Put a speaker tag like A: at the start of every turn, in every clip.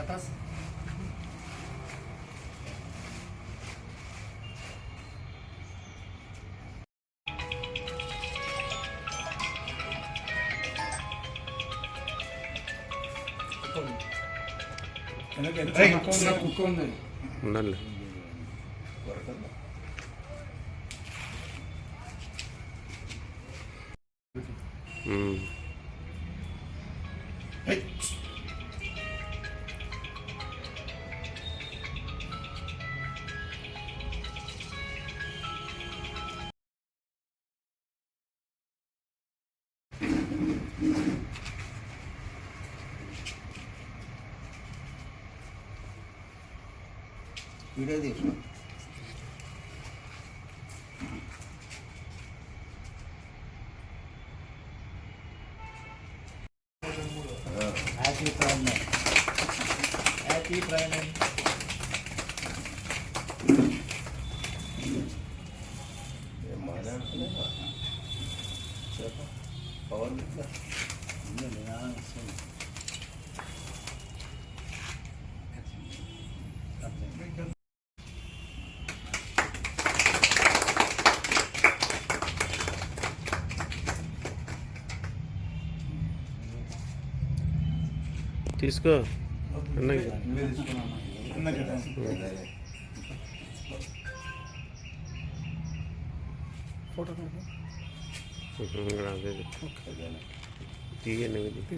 A: atrás. Dale.
B: Mm. Hey.
C: Video తీసుకో. Happy prime happy prime
D: power
B: తీసుకో. అదే తీయండి
D: గారికి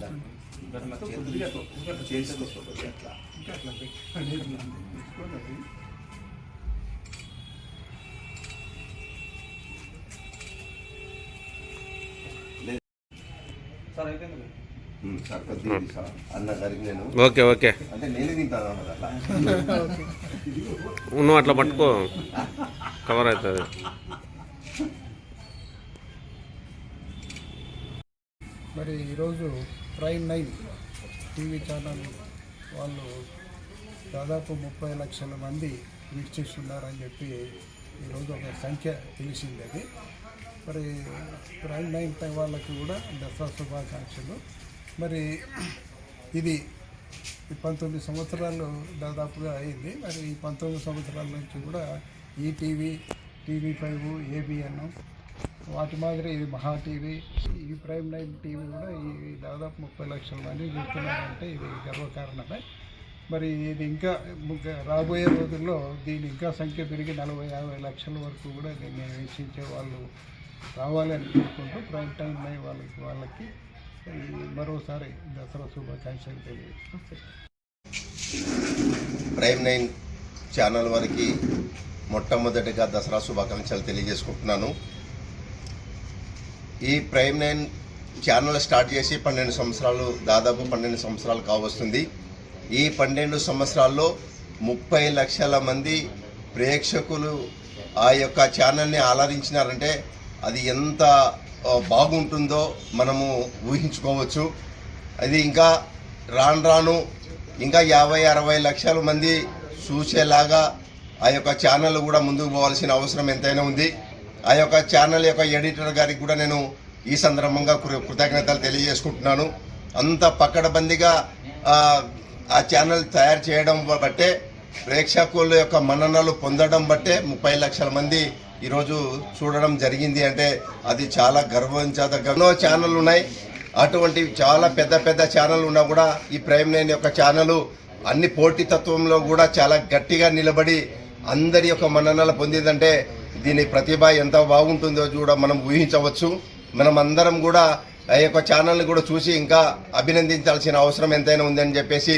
D: నేను
B: ఓకే ఓకే.
D: అంటే నేనే తింటాను అన్నమాట. అట్లా
B: నువ్వు అట్లా పట్టుకో. కవర్ అవుతుంది.
E: మరి ఈరోజు ప్రైమ్ నైన్ టీవీ ఛానల్ వాళ్ళు దాదాపు ముప్పై లక్షల మంది వీక్షిస్తున్నారని చెప్పి ఈరోజు ఒక సంఖ్య తెలిసింది అది. మరి ప్రైమ్ నైన్ పై వాళ్ళకి కూడా దసరా శుభాకాంక్షలు. మరి ఇది ఈ పంతొమ్మిది సంవత్సరాలు దాదాపుగా అయింది. మరి ఈ పంతొమ్మిది సంవత్సరాల నుంచి కూడా ఈటీవీ టీవీ ఫైవ్ ఏబిఎన్ వాటి మాదిరి ఇది మహా టీవీ ఈ ప్రైమ్ నైన్ టీవీ కూడా ఈ దాదాపు ముప్పై లక్షల మంది చూస్తున్నారంటే ఇది గర్వకారణమే. మరి ఇది ఇంకా రాబోయే రోజుల్లో దీని ఇంకా సంఖ్య పెరిగి నలభై యాభై లక్షల వరకు కూడా దీన్ని వీక్షించే వాళ్ళు రావాలని కోరుకుంటూ ప్రైమ్ టైం నైన్ వాళ్ళకి వాళ్ళకి మరోసారి దసరా శుభాకాంక్షలు తెలియజేస్తాం
D: ప్రైమ్ నైన్ ఛానల్ వారికి మొట్టమొదటిగా దసరా శుభాకాంక్షలు తెలియజేసుకుంటున్నాను. ఈ ప్రైమ్ నైన్ ఛానల్ స్టార్ట్ చేసి పన్నెండు సంవత్సరాలు దాదాపు పన్నెండు సంవత్సరాలు కావస్తుంది. ఈ పన్నెండు సంవత్సరాల్లో ముప్పై లక్షల మంది ప్రేక్షకులు ఆ యొక్క ఛానల్ని ఆరాధించినారంటే అది ఎంత బాగుంటుందో మనము ఊహించుకోవచ్చు. అది ఇంకా రాను రాను ఇంకా యాభై అరవై లక్షల మంది చూసేలాగా ఆ యొక్క ఛానల్ కూడా ముందుకు పోవాల్సిన అవసరం ఎంతైనా ఉంది. ఆ యొక్క ఛానల్ యొక్క ఎడిటర్ గారికి కూడా నేను ఈ సందర్భంగా కృతజ్ఞతలు తెలియజేసుకుంటున్నాను. అంత పక్కడబందిగా ఆ ఛానల్ తయారు చేయడం బట్టే ప్రేక్షకుల యొక్క మన్ననలు పొందడం బట్టే ముప్పై లక్షల మంది ఈరోజు చూడడం జరిగింది అంటే అది చాలా గర్వించదగ్గ ఎన్నో ఛానళ్ళు ఉన్నాయి. అటువంటి చాలా పెద్ద పెద్ద ఛానల్ ఉన్నా కూడా ఈ ప్రేమ్ లేని యొక్క ఛానల్ అన్ని పోటీతత్వంలో కూడా చాలా గట్టిగా నిలబడి అందరి యొక్క మన్ననలు పొందిందంటే దీని ప్రతిభ ఎంత బాగుంటుందో కూడా మనం ఊహించవచ్చు. మనం అందరం కూడా ఆ యొక్క ఛానల్ని కూడా చూసి ఇంకా అభినందించాల్సిన అవసరం ఎంతైనా ఉందని చెప్పేసి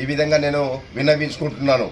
D: ఈ విధంగా నేను విన్నవించుకుంటున్నాను.